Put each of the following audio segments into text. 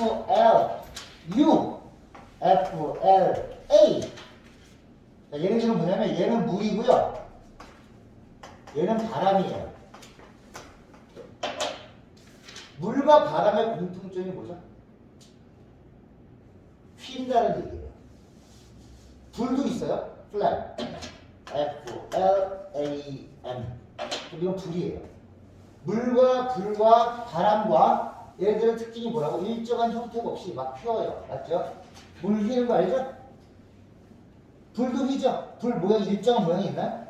F L U F L A 자, 얘네들은 뭐냐면 얘는 물이고요. 얘는 바람이에요. 물과 바람의 공통점이 뭐죠? 휜다는 얘기예요. 불도 있어요. 플램. F L A M. 이건 불이에요. 물과 불과 바람과 얘들의 특징이 뭐라고? 일정한 형태가 없이 막 휘어요. 맞죠? 물 휘는 거 알죠? 불도 휘죠? 불 모양 일정한 모양이 있나요?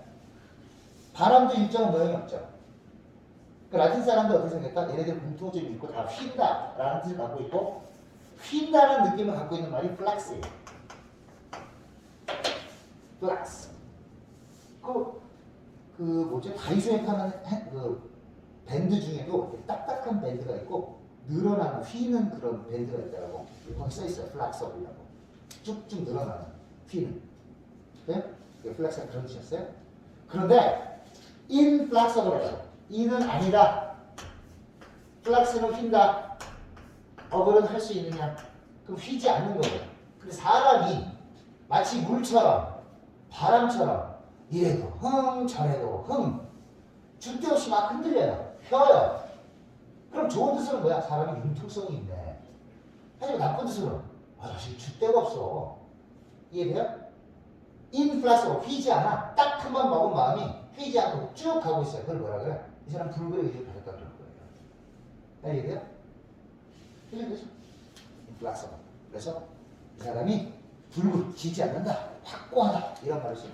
바람도 일정한 모양이 없죠. 그 라틴 사람들 어떻게 생각할까? 얘네들 공통점이 있고 다 휜다 라는 뜻을 갖고 있고 휜다는 느낌을 갖고 있는 말이 플락스예요. 플락스. 그, 그 뭐지? 다이소에 파는 해- 그 밴드 중에도 딱딱한 밴드가 있고 늘어나는 휘는 그런 밴드가 있더라고. 거기 써 있어요. 플락서블이라고. 쭉쭉 늘어나는 휘는. 네? 이게 플렉스가 그런 뜻이었어요? 그런데 inflexible 이는 아니다. 플렉스는 휜다. 어글은 할 수 있느냐? 그럼 휘지 않는 거예요. 근데 사람이 마치 물처럼 바람처럼 이래도 흥 저래도 흥 줄 데 없이 막 흔들려요. 펴요. 그럼 좋은 뜻으로는 뭐야? 사람이 융통성이 있네. 하지만 나쁜 뜻으로는 아, 사실 줄데가 없어. 이해돼요? 인플라스로 휘지 않아. 딱 한 번 먹은 마음이 휘지 않고 쭉 가고 있어요. 그걸 뭐라 그래? 이 사람 불교의 의지를 가졌다 그런 거예요. 나 얘기해요? 이해되죠? 인플라스로. 그래서 이 사람이 불을 지지 않는다. 확고하다. 이런 말을 써요.